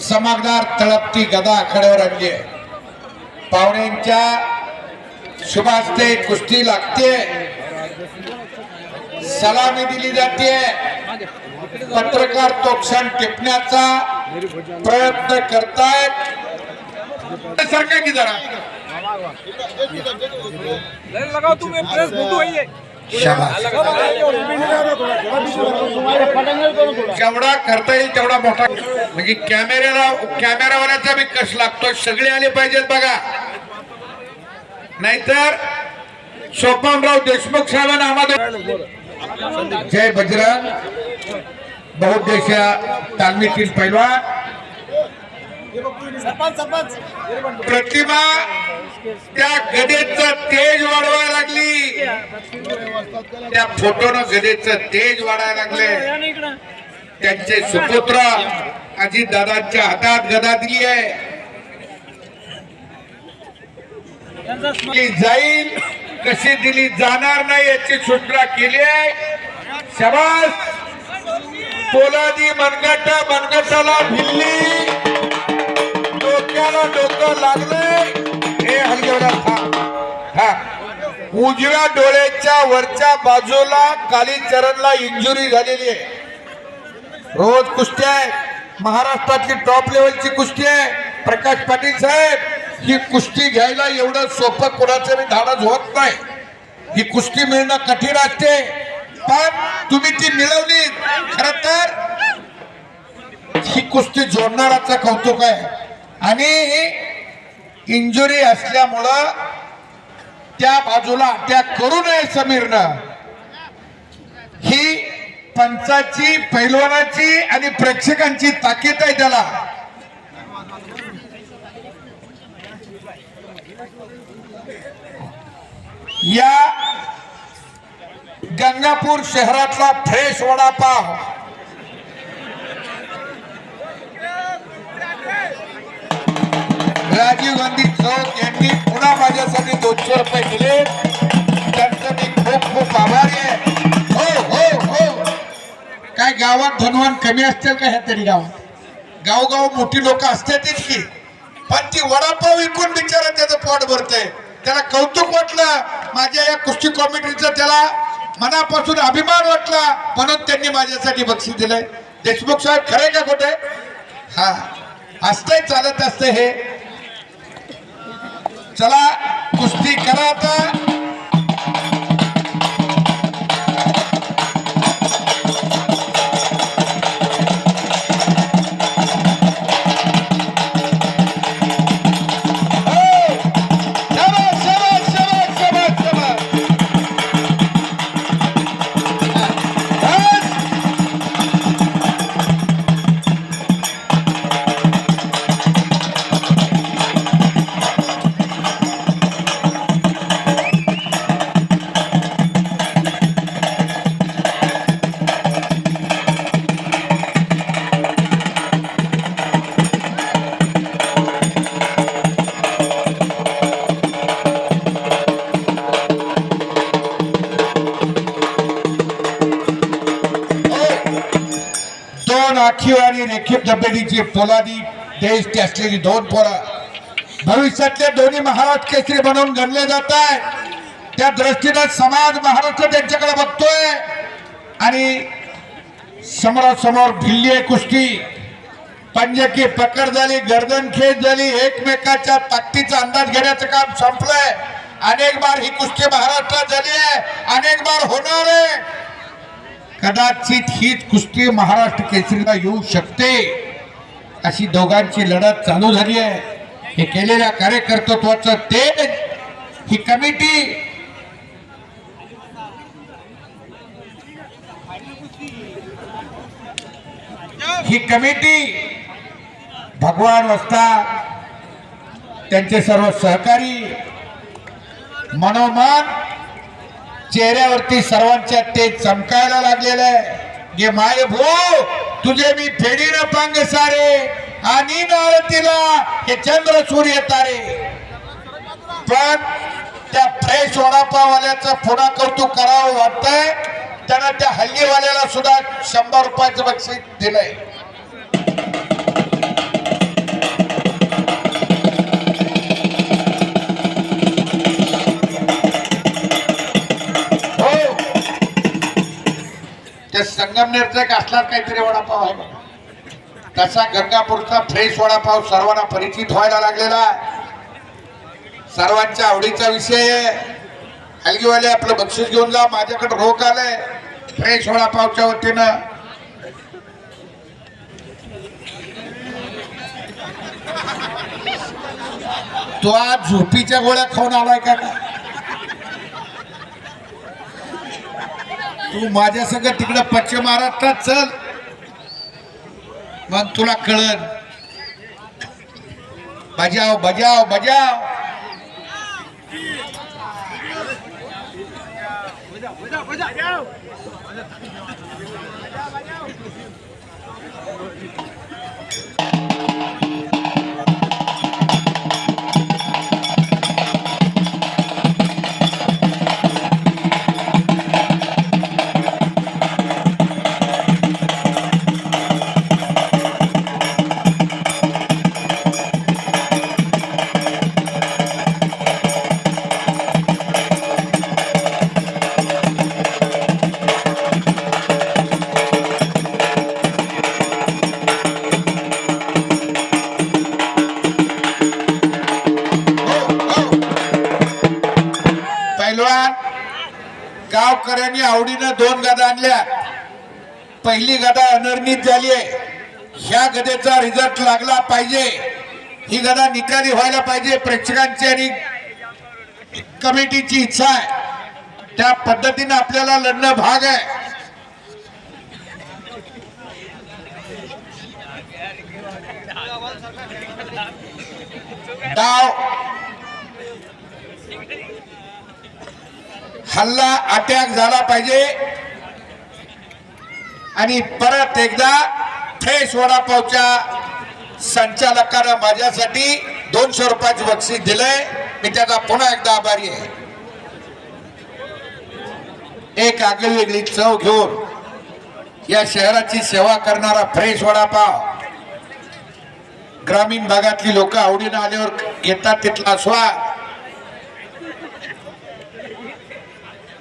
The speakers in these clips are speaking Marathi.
समागदार तळपती गदा आखाड्यावर आणली पाहुण्यांच्या शुभास्ते कुस्ती लागते. सलामी दिली जाते. पत्रकार तोक्षण टिपण्याचा प्रयत्न करतायत. सारखा की जरा. लगाओ तुम प्रेस फोटो है जेवढा करता येईल तेवढा मोठा. म्हणजे कॅमेऱ्याला कॅमेरावाल्याचा बी कस लागतो. सगळे आले पाहिजेत बघा. नाहीतर सोपानराव देशमुख साहेबांना आम्हाला जय बजरंग. बहुद्देशीय तालमीतील पैलवान. प्रतिमा त्या गदेचं तेज वाढवायला लागली. त्या फोटोनं गदेचं तेज वाढायला लागले. त्यांचे सुपुत्र अजित दादांच्या हातात गदा दिली आहे जाईल कशी दिली जाणार नाही याची सूचना केली आहे. शबास. पोलादी मनगटा मनगटाला भिल्ली. डोक्याला डोकं लागले हे हलगेवला हा. उजव्या डोळ्याच्या वरच्या बाजूला काली चरणला इंजुरी झालेली आहे. रोज कुस्ती आहे. महाराष्ट्रातली टॉप लेवलची कुस्ती आहे. प्रकाश पाटील साहेब ही कुस्ती घ्यायला एवढं सोपं कोणाचं मी धाडच होत नाही. ही कुस्ती मिळणं कठीण असते. पण तुम्ही ती मिळवली. खर तर ही कुस्ती जोडणाराचं कौतुक आहे. आणि इंजुरी असल्यामुळं त्या बाजूला अटॅक करू नये समीरनं. ही पंचाची पैलवानाची आणि प्रेक्षकांची ताकीद आहे त्याला. या गंगापूर शहरातला फ्रेश वडापाव. राजीव गांधी चौक यांनी पुन्हा माझ्यासाठी दोनशे रुपये दिले. त्यांचं मी खूप खूप आभारी आहे. हो हो हो. काय गावात धनवान कमी असतील का ह्या तरी गावात? गावगाव मोठी लोक असतातच की पण ती वडापाव विकून बिचारा त्याचं पोट भरतंय. त्याला कौतुक वाटलं. माझ्या या कुस्ती कॉमेडीचं त्याला मनापासून अभिमान वाटला. म्हणून त्यांनी माझ्यासाठी बक्षीस दिलंय. देशमुख साहेब खरे का कुठे हा. असतंय चालत असतंय हे. चला कुस्ती करा आता राखीव आणि रेखीव तब्येतीची पोलादी देश ती असलेली दोन पोरं. भविष्यातले दोन्ही महाराष्ट्र केसरी बनवून गणले जात आहे त्या दृष्टीनं समाज महाराष्ट्र त्यांच्याकडे बघतोय. आणि समोरासमोर भिल्ली आहे कुस्ती. पंजकी पकड झाली गर्दन खेच झाली एकमेकाच्या ताकदीचा अंदाज घेण्याचं काम संपलंय. अनेक बार ही कुस्ती महाराष्ट्रात झाली आहे. अनेक बार होणार आहे. कदाचित हीच कुस्ती महाराष्ट्र केसरीला येऊ शकते. अशी दोघांची लढत चालू झाली आहे. हे केलेल्या कार्यकर्तृत्वाचं तेज ही कमिटी. ही कमिटी भगवान वस्ता त्यांचे सर्व सहकारी मनोमन चेहऱ्यावरती सर्वांच्या ते चमकायला लागलेलं आहे. गे माय भो तुझे मी फेडीन पांग सारे आणि नारतीला हे चंद्र सूर्य तारे. पण त्या फ्रेश वडापाववाल्याचं पुन्हा कौतुक करावं वाटतंय. त्यानं त्या हल्लीवाल्याला सुद्धा शंभर रुपयाचं बक्षीस दिलंय. संगमनेरचा एक असलाच काहीतरी वडापाव आहे बघा. तसा गंगापूरचा फ्रेश वडापाव सर्वांना परिचित व्हायला लागलेला सर्वांच्या आवडीचा विषय आहे. हलगीवाले आपलं बक्षीस घेऊन जा माझ्याकडे रोख आलंय. फ्रेश वडापावच्या वतीनं. तो आज झोपीच्या गोळ्या खाऊन आलाय का तू माझ्या संग तिकडं पश्चिम महाराष्ट्रात चल. मग तुला कळन. बजाव बजाव बजाव. पैलवान आणल्या पहिली गदा अनर्नित झाली आहे. ह्या गदेचा रिझल्ट लागला पाहिजे. ही गदा निकाली व्हायला पाहिजे. प्रेक्षकांची आणि कमिटीची इच्छा आहे. त्या पद्धतीने आपल्याला लढणं भाग आहे. डाव. हल्ला अटॅक झाला पाहिजे. आणि परत एकदा फ्रेश वडापावच्या संचालकानं माझ्यासाठी दोनशे रुपयाचं बक्षीस दिलंय. मी त्याचा पुन्हा एकदा आभारी आहे. एक आगळी वेगळी चव घेऊन या शहराची सेवा करणारा फ्रेश वडापाव. ग्रामीण भागातली लोक आवडीनं आल्यावर घेतात तिथला स्वाद.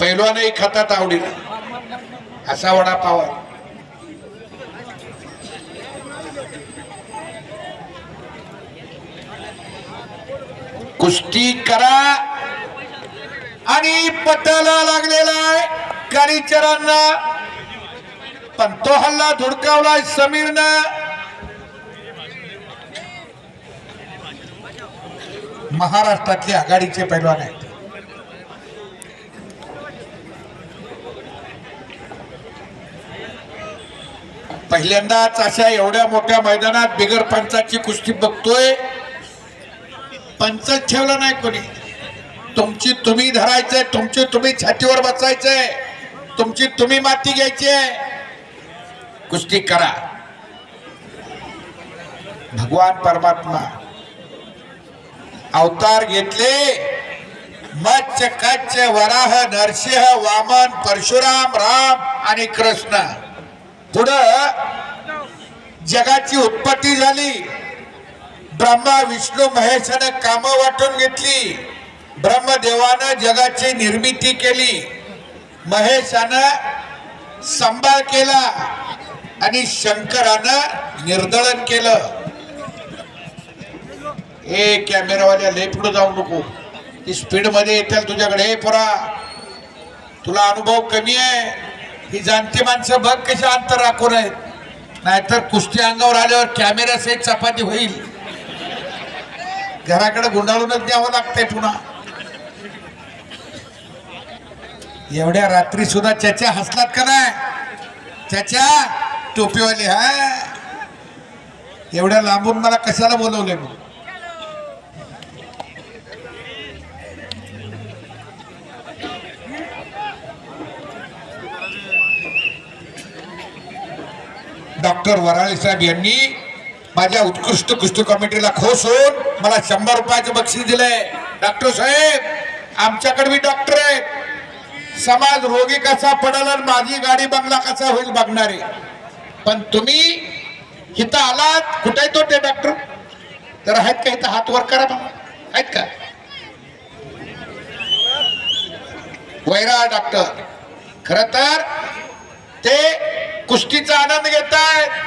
पहिलवानही खातात आवडीनं. असा वडापाव कुस्ती करा. आणि पटाला लागलेला आहे कारीचरांना पण तो हल्ला धुडकावलाय समीरनं. महाराष्ट्रातले आघाडीचे पैलवान आहेत. पहिल्यांदाच अशा एवढ्या मोठ्या मैदानात बिगर पंचाची कुस्ती बघतोय. पंचच ठेवलं नाही कोणी. तुमची तुम्ही धरायचंय तुमची तुम्ही छातीवर बसायचंय तुमची तुम्ही माती घ्यायची आहे कुस्ती करा. भगवान परमात्मा अवतार घेतले मत्स्य कच्छ वराह नरसिंह वामन परशुराम राम आणि कृष्ण. पुढं जगाची उत्पत्ती झाली. ब्रह्मा विष्णू महेशानं कामं वाटून घेतली. ब्रह्मदेवानं जगाची निर्मिती केली. महेशानं सांभाळ केला आणि शंकरानं निर्दळन केलं. हे कॅमेरावाल्या लय पुढे जाऊ नको. ती स्पीडमध्ये येतील तुझ्याकडे. हे पुरा तुला अनुभव कमी आहे. ही जाणती माणसं बघ कशा अंतर राखून आहेत. नाहीतर कुस्ती अंगावर आल्यावर कॅमेरा सहित चपाती होईल. घराकडे गुंडाळूनच द्यावं लागतंय पुन्हा. एवढ्या रात्री सुद्धा त्याच्या हसलात का नाही? त्याच्या टोपीवाली हा? एवढ्या लांबून मला कशाला बोलवले मग? डॉक्टर वराळे साहेब यांनी माझ्या उत्कृष्ट कुस्ती कमिटीला खोस होऊन मला शंभर रुपयाचं बक्षीस दिलंय. डॉक्टर साहेब आमच्याकडे मी डॉक्टर आहेत. समाज रोगी कसा पडल आणि माझी गाडी बंगला कसा होईल बघणारे. पण तुम्ही इथं आलात कुठे तो ते डॉक्टर. तर आहेत का इथं हात वर करा आहेत का? वैरा डॉक्टर. खर तर ते कुस्तीचा आनंद घेत आहेत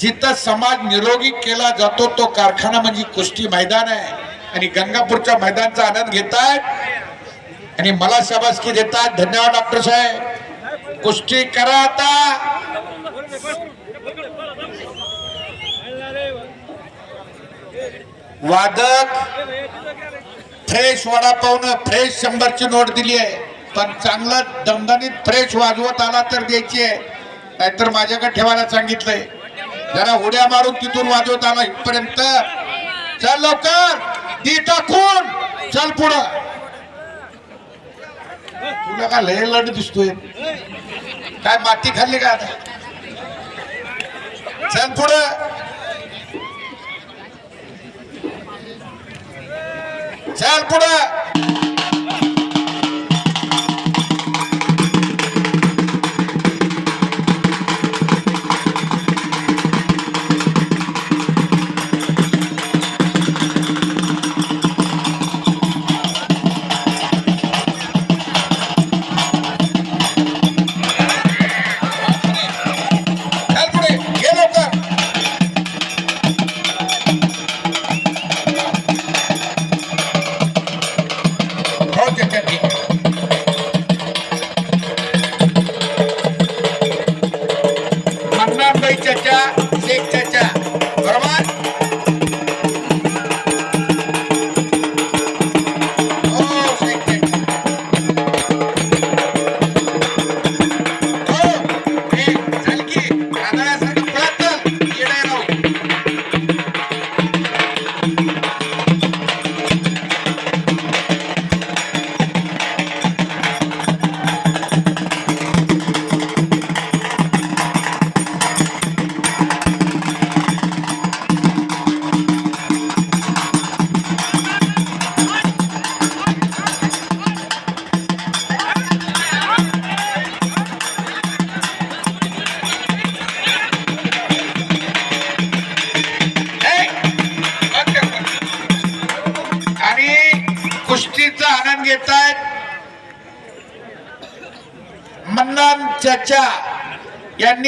जिथं समाज निरोगी केला जातो तो कारखाना म्हणजे कुस्ती मैदान आहे. आणि गंगापूरच्या मैदानचा आनंद घेतात. आणि मला शाबासकी देतात. धन्यवाद डॉक्टर साहेब. कुस्ती करा आता. वादक फ्रेश वडापावनं फ्रेश शंभरची नोट दिली आहे. पण चांगलं दमदणीत फ्रेश वाजवत आला तर द्यायची आहे. नाहीतर माझ्याकडे ठेवायला सांगितलंय. जरा उड्या मारून तिथून वाजवताना इथपर्यंत. चल लवकर. दी टाकून. चल पुढं. तुला का लय लढ दिसतोय? काय माती खाल्ली का आता? चल पुढं. चल पुढं. मन्नाबाई चाचा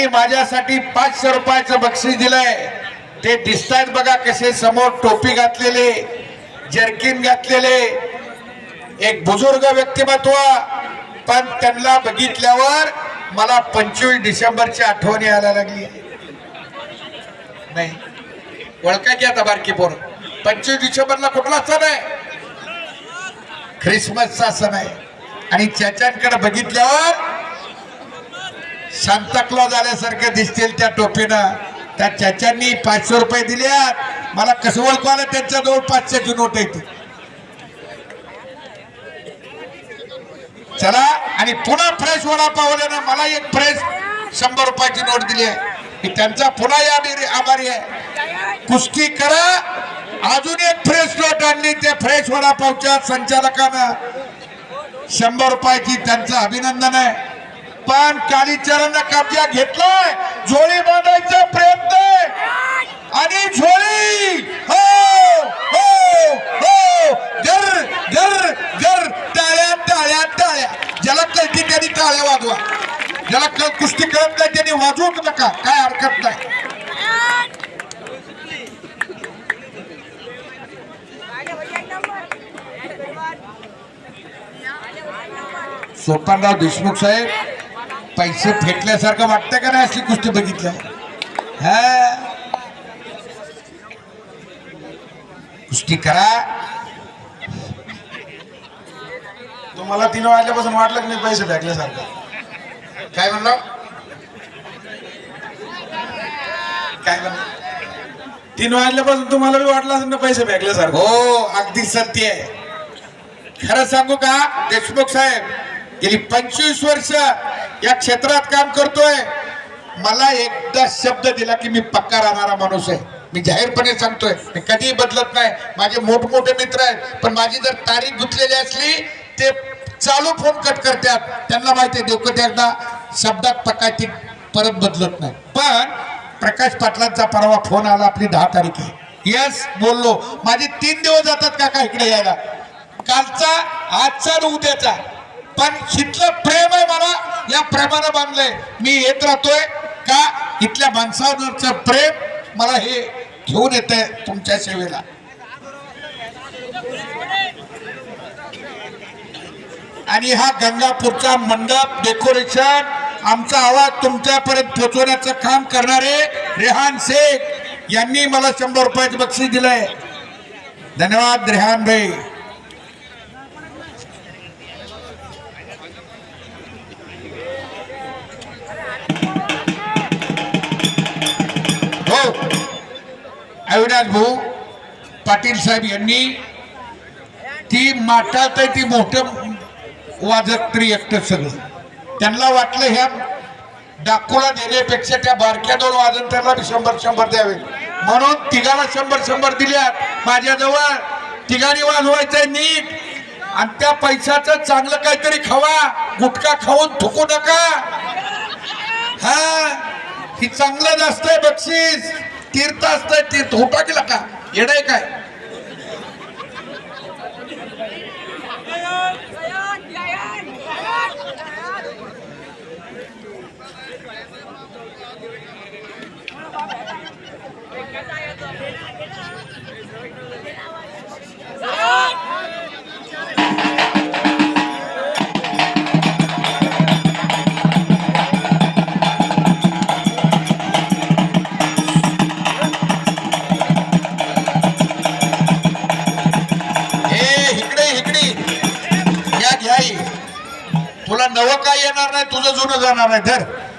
त्यांनी माझ्यासाठी पाचशे रुपयाचं बक्षीस दिलंय. ते दिसतायत बघा कसे समोर टोपी घातलेले जर्किन घातलेले. एक बुजुर्ग व्यक्तिमत्व पण त्यांना बघितल्यावर मला पंचवीस डिसेंबरची आठवण यायला लागली. नाही. ओळखा की आता बारकी पोर? पंचवीस डिसेंबरला कुठला सण आहे? ख्रिसमसचा सण आहे. आणि चाचांकडे बघितल्यावर सांता क्लॉज आल्यासारखं दिसतील त्या टोपीनं. त्या चाच्यांनी पाचशे रुपये दिल्यात मला कसं ओळखू आलं त्यांच्याजवळ पाचशेची नोट येते चला आणि पुन्हा फ्रेश वडापावल्यानं मला एक फ्रेश शंभर रुपयाची नोट दिली आहे. त्यांचा पुन्हा या आभारी आहे. कुस्ती करा. अजून एक फ्रेश नोट आणली त्या फ्रेश वडापावच्या संचालकानं. शंभर रुपयाची त्यांचं अभिनंदन आहे. पण कालीचरण कब्जा घेतलाय. झोळी बांधायचा प्रयत्न आणि झोळी! हो! हो! हो! गर गर गर टाळ्या टाळ्या टाळ्या. ज्याला कळती त्यांनी टाळ्या वाजवा. ज्याला कळ कुस्ती कळत नाही त्यांनी वाजवूच नका. काय हरकत नाही. सोपानराव देशमुख साहेब. पैसे फेकल्यासारखं वाटतं का नाही असली कुस्ती बघितल्या? हा? कुस्ती करा. तुम्हाला तीन वाजल्यापासून वाटलं की नाही पैसे फेकल्यासारखं. काय म्हणलं? काय म्हणलं? तीन वाजल्यापासून तुम्हाला बी वाटलं असेल ना पैसे फेकल्यासारखं. हो अगदी सत्य आहे. खरं सांगू का? देशमुख साहेब गेली पंचवीस वर्ष या क्षेत्रात काम करतोय. मला एकदा शब्द दिला की मी पक्का राहणारा माणूस आहे. मी जाहीरपणे सांगतोय मी कधीही बदलत नाही. माझे मोठमोठे मित्र आहेत पण माझी जर तारीख गुंतलेली असली ते चालू फोन कट करतात. त्यांना माहिती आहे देवकते एकदा शब्दात पकायची परत बदलत नाही. पण प्रकाश पाटलांचा परवा फोन आला आपली दहा तारीख आहे. यस बोललो. माझे तीन दिवस जातात काका इकडे यायला. कालचा आजचा आणि उद्याचा. पण इथलं प्रेम आहे मला या प्रेमानं बांधलंय. मी येत राहतोय का इथल्या माणसावरचं प्रेम मला हे घेऊन येत आहे तुमच्या सेवेला. आणि हा गंगापूरचा मंडप डेकोरेशन आमचा आवाज तुमच्यापर्यंत पोचवण्याचं काम करणारे रेहान शेख यांनी मला शंभर रुपयाचं बक्षीस दिलंय. धन्यवाद रेहान भाई. अविनाश भाऊ पाटील साहेब यांनी ती माटात आहे ती मोठं वाजत तरी एकटं सगळं. त्यांना वाटलं ह्या डाकूला देण्यापेक्षा त्या बारक्या दोन वाजन त्यांना शंभर शंभर द्यावे. म्हणून तिघाला शंभर शंभर दिल्यात. माझ्याजवळ तिघांनी वाजवायचंय नीट. आणि त्या पैशाचं चांगलं काहीतरी खावा गुटखा खाऊन थुकू नका. हा ही चांगलं जास्त आहे बक्षीस. तीर्थ असतं तीर्थ. होता केला का? येडाय काय? नाही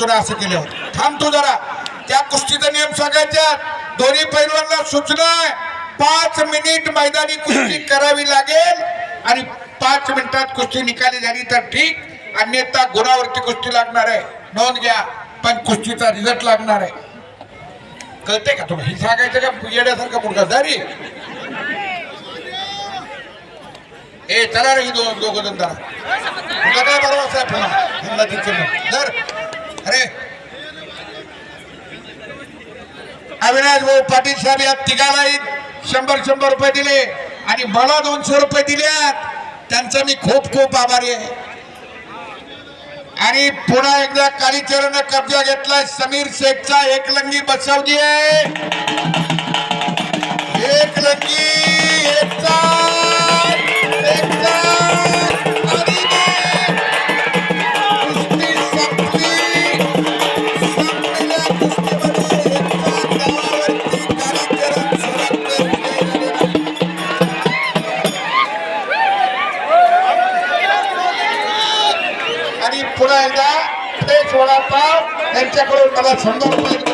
तुला असं केल्यावर थांब तू जरा. त्या कुस्तीचा नियम सांगायच्या दोन्ही पैलवांना सूचना आहे. पाच मिनिट मैदानी कुस्ती करावी लागेल. आणि पाच मिनिटात कुस्ती निकाली झाली तर ठीक. अन्यथा गुणावरती कुस्ती लागणार आहे. नोंद घ्या. पण कुस्तीचा रिझल्ट लागणार आहे. कळते का तुम्ही हे सांगायचं का? येण्यासारखा मुलगा दारी ए चला रे ही दोन दोघं जण जरा. काय बरोबर साहेब पुन्हा अरे. अविनाश भाऊ पाटील साहेब या तिघालाही शंभर शंभर रुपये दिले आणि मला दोनशे रुपये दिल्यात त्यांचा मी खूप खूप आभारी आहे. आणि पुन्हा एकदा कालीचरण कब्जा घेतलाय. समीर शेखचा एकलंगी बसवली आहे. एकलंगी एकचा. त्यांच्याकडून मला शंभर रुपये